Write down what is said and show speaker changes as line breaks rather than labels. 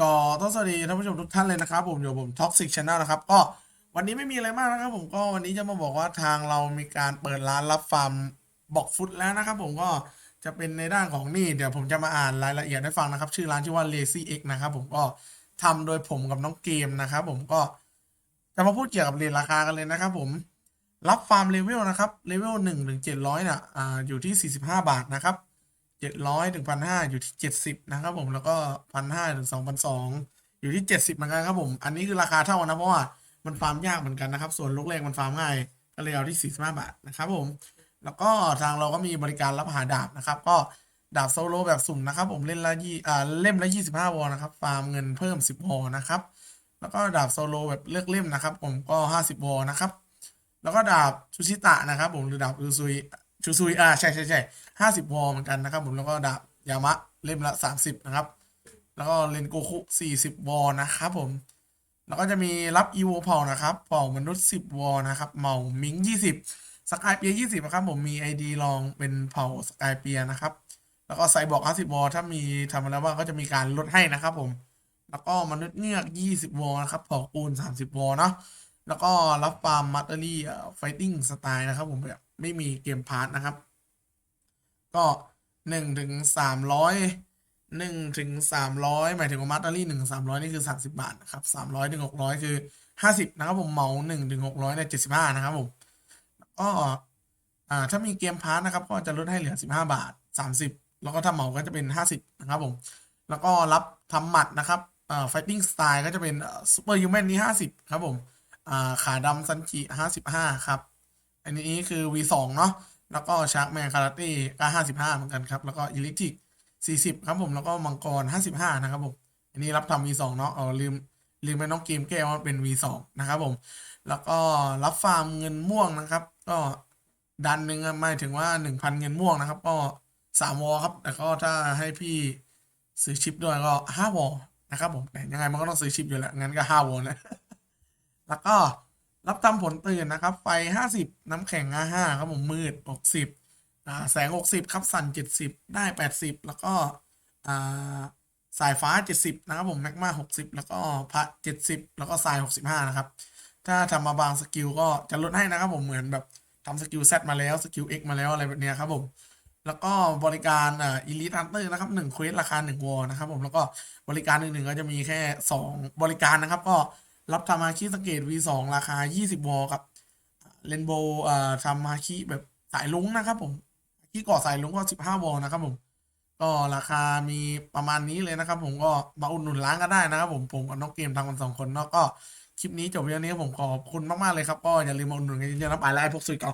ก็ต้องสวัสดีท่านผู้ชมทุกท่านเลยนะครับ ผมอยู่ผม Toxic Channel นะครับก็วันนี้ไม่มีอะไรมากนะครับ ผมก็วันนี้จะมาบอกว่าทางเรามีการเปิดร้านรับฟาร์มบอกฟุตแล้วนะครับ ผมก็จะเป็นในด้านของนี่เดี๋ยวผมจะมาอ่านรายละเอียดให้ฟังนะครับ ชื่อร้านชื่อว่า Lazy X นะครับ ผมก็ทำโดยผมกับน้องเกมนะครับ ผมก็จะมาพูดเกี่ยวกับเรียนราคากันเลยนะครับ ผมรับฟาร์มเลเวลนะครับเลเวลหนึ่งถึงเจ็ดร้อยเนี่ยอ่าอยู่ที่สี่สิบห้าบาทนะครับ เจ็ดร้อยถึงพันห้าอยู่ที่เจ็ดสิบนะครับผมแล้วก็พันห้าถึงสองพันสองอยู่ที่เจ็ดสิบเหมือนกันครับผม อันนี้คือราคาเท่ากันะเพราะว่ามันฟาร์มยากเหมือนกันนะครับ ส่วนลูกแรกมันฟาร์มง่ายก็เลยเอาที่สี่สิบห้าบาทนะครับผมแล้วก็ทางเราก็มีบริการรับหาดาบนะครับ ก็ดาบโซโลแบบสุ่มนะครับ ผมเล่นละยี่อ่าเล่มละยี่สิบห้าวอลนะครับ ฟาร์มเงินเพิ่มสิบวอลนะครับแล้วก็ดาบโซโลแบบเลือกเล่มนะครับ ผมก็ห้าสิบวอลนะครับ แล้วก็ดาบชูชิตะนะครับ ผมหรือดาบชูซุย ชูซุยอ่าใช่ใช่ใช่ห้าสิบวอลเหมือนกันนะครับผมแล้วก็ดาบยามะเล่มละสามสิบนะครับ แล้วก็เลนโกคุสี่สิบวอลนะครับผม แล้วก็จะมีรับอีโวเผ่านะครับเผ่ามนุษย์สิบวอลนะครับเหมามิงยี่สิบสกายเปียยี่สิบนะครับผมมีไอดีลองเป็นเผ่าสกายเปียนะครับ แล้วก็ไซบอกห้าสิบวอลถ้ามีทำมาแล้วว่าก็จะมีการลดให้นะครับผม แล้วก็มนุษย์เงือกยี่สิบวอลนะครับเผ่าปูนสามสิบวอลเนาะ แล้วก็รับฟาร์มมัตเตอรี่ไฟติ้งสไตล์นะครับผมแบบไม่มีเกมพาร์ทนะครับ ก็หนึ่งถึงสามร้อยหนึ่งถึงสามร้อยหมายถึงว่ามัตเตอรี่หนึ่งสามร้อยนี่คือสามสิบาทนะครับสามร้อยถึงหกร้อยคือห้าสิบนะครับผมเหมาหนึ่งถึงหกร้อยเนี่ยเจ็ดสิบห้านะครับผมก็อ่าถ้ามีเกมพาร์ทนะครับ ก็จะลดให้เหลือสิบห้าบาทสามสิบแล้วก็ถ้าเหมาก็จะเป็นห้าสิบนะครับผมแล้วก็รับทำหมัดนะครับอ่าไฟติ้งสไตล์ก็จะเป็นซูเปอร์ยูแมนนี่ห้าสิบครับผม อ่าขาดำซันจิห้าสิบห้าครับ อันนี้คือ V2 เนาะแล้วก็ชาร์กแมนคาราเต้ก็ห้าสิบห้าเหมือนกันครับ แล้วก็อิลิทิกสี่สิบครับผมแล้วก็มังกรห้าสิบห้านะครับผมอันนี้รับทำ V2 เนาะเอาลืมลืมไปน้องเกมแก้ว่าเป็น V2 นะครับผมแล้วก็รับฟาร์มเงินม่วงนะครับ ก็ดันหนึ่งหมายถึงว่าหนึ่งพันเงินม่วงนะครับ ก็สามวอครับ แต่ก็ถ้าให้พี่ซื้อชิปด้วยก็ห้าวอนะครับผมแต่ยังไงมันก็ต้องซื้อชิปอยู่แล้วงั้นก็ห้าวอนะ แล้วก็รับทำผลตื่นนะครับ ไฟห้าสิบน้ำแข็งห้าครับผมมืดหกสิบแสงหกสิบครับสั่นเจ็ดสิบได้แปดสิบแล้วก็สายฟ้าเจ็ดสิบนะครับผมแมกมาหกสิบแล้วก็พระเจ็ดสิบแล้วก็ทรายหกสิบห้านะครับ ถ้าทำมาบางสกิลก็จะลดให้นะครับผมเหมือนแบบทำสกิล Z มาแล้วสกิล X มาแล้วอะไรแบบนี้ครับผมแล้วก็บริการอ่า Elite Hunter นะครับหนึ่งเควสราคาหนึ่งวอนะครับผมแล้วก็บริการหนึ่งๆก็จะมีแค่สองบริการนะครับ ก็ รับทำมาคีสเกต V2 ราคา 20วอลกับเรนโบว์อ่าทำมาคีแบบสายลุงนะครับผมคีก่อสายลุงก็ 15วอลนะครับผม ก็ราคามีประมาณนี้เลยนะครับ ผมก็มาอุดหนุนร้านก็ได้นะครับ ผมผมกับน้องเกมทำกันสองคนเนาะก็คลิปนี้จบเพียงนี้ผมขอบคุณมากๆเลยครับก็อย่าลืมมาอุดหนุนกันเยอะๆนะไปไล่พวกสุดเก่า